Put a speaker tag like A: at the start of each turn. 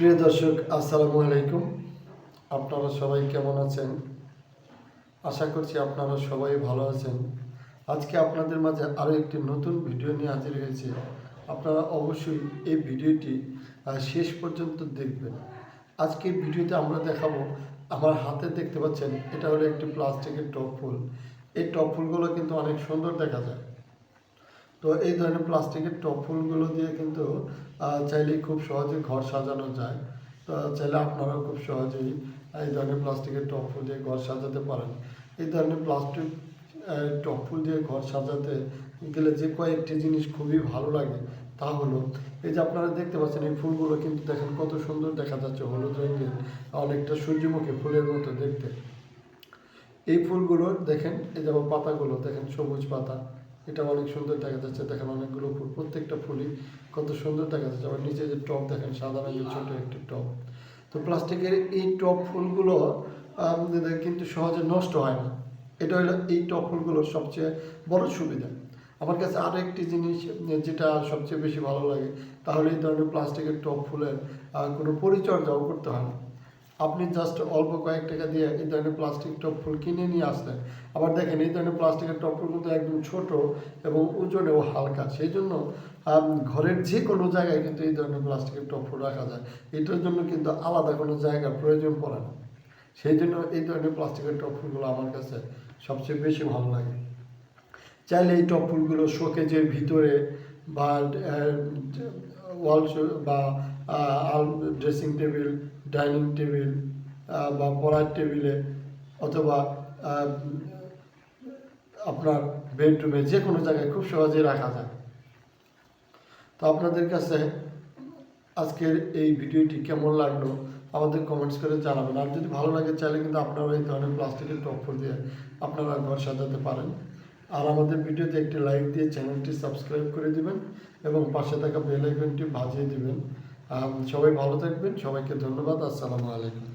A: প্রিয় দর্শক, আসসালামু আলাইকুম। আপনারা সবাই কেমন আছেন? আশা করছি আপনারা সবাই ভালো আছেন। আজকে আপনাদের মাঝে আরও একটি নতুন ভিডিও নিয়ে হাজির হয়েছে। আপনারা অবশ্যই এই ভিডিওটি শেষ পর্যন্ত দেখবেন। আজকের ভিডিওতে আমরা দেখাবো, আমার হাতে দেখতে পাচ্ছেন, এটা হলো একটি প্লাস্টিকের টপ ফুল। এই টপ ফুলগুলো কিন্তু অনেক সুন্দর দেখা যায়। তো এই ধরনের প্লাস্টিকের টপ ফুলগুলো দিয়ে কিন্তু আহ, চাইলেই খুব সহজে ঘর সাজানো যায়। তো চাইলে আপনারাও খুব সহজেই এই ধরনের প্লাস্টিকের টপ ফুল দিয়ে ঘর সাজাতে পারেন। এই ধরনের প্লাস্টিক টপ ফুল দিয়ে ঘর সাজাতে গেলে যে কয়েকটি জিনিস খুবই ভালো লাগে তা হলো এই যে আপনারা দেখতে পাচ্ছেন এই ফুলগুলো কিন্তু দেখেন কত সুন্দর দেখা যাচ্ছে হলুদ রঙের অনেকটা সূর্যমুখী ফুলের মতো দেখতে। এই ফুলগুলো দেখেন এই যেমন পাতাগুলো দেখেন সবুজ পাতা। এটা অনেক সুন্দর দেখা যাচ্ছে। দেখেন অনেকগুলো ফুল, প্রত্যেকটা ফুলই কত সুন্দর দেখা যাচ্ছে। আবার নিচে যে টপ দেখেন, সাদা রঙের ছোট একটি টপ। তো প্লাস্টিকের এই টপ ফুলগুলো কিন্তু সহজে নষ্ট হয় না। এটা হলো এই টপ ফুলগুলোর সবচেয়ে বড় সুবিধা। আমার কাছে আরও একটি জিনিস, যেটা সবচেয়ে বেশি ভালো লাগে, তাহলে এই ধরনের প্লাস্টিকের টপ ফুলের কোনো পরিচর্যাও করতে হয় না। আপনি জাস্ট অল্প কয়েক টাকা দিয়ে এই ধরনের প্লাস্টিক টপ ফুল কিনে নিয়ে আসলেন। আবার দেখেন এই ধরনের প্লাস্টিকের টপ ফুল কিন্তু একদম ছোট এবং ওজনেও হালকা। সেই জন্য ঘরের যে কোনো জায়গায় কিন্তু এই ধরনের প্লাস্টিকের টপ ফুল রাখা যায়। এটার জন্য কিন্তু আলাদা কোনো জায়গার প্রয়োজন পড়ে না। সেই জন্য এই ধরনের প্লাস্টিকের টপ ফুলগুলো আমার কাছে সবচেয়ে বেশি ভালো লাগে। চাইলে এই টপ ফুলগুলো শোকেজের ভিতরে বা ওয়াল বা ড্রেসিং টেবিল ডাইনিং টেবিল বা পড়ার টেবিলে অথবা আপনার বেডরুমে যে কোনো জায়গায় খুব সহজেই রাখা যায়। তো আপনাদের কাছে আজকের এই ভিডিওটি কেমন লাগল আমাদের কমেন্টস করে জানাবেন। আর যদি ভালো লাগে, চাইলে কিন্তু আপনারা এই ধরনের প্লাস্টিকের টপ দিয়ে আপনারা ঘর সাজাতে পারেন। আর আমাদের ভিডিওতে একটি লাইক দিয়ে চ্যানেলটি সাবস্ক্রাইব করে দিবেন এবং পাশে থাকা বেল আইকনটি বাজিয়ে দিবেন। সবাই ভালো থাকবেন। সবাইকে ধন্যবাদ। আসসালামু আলাইকুম।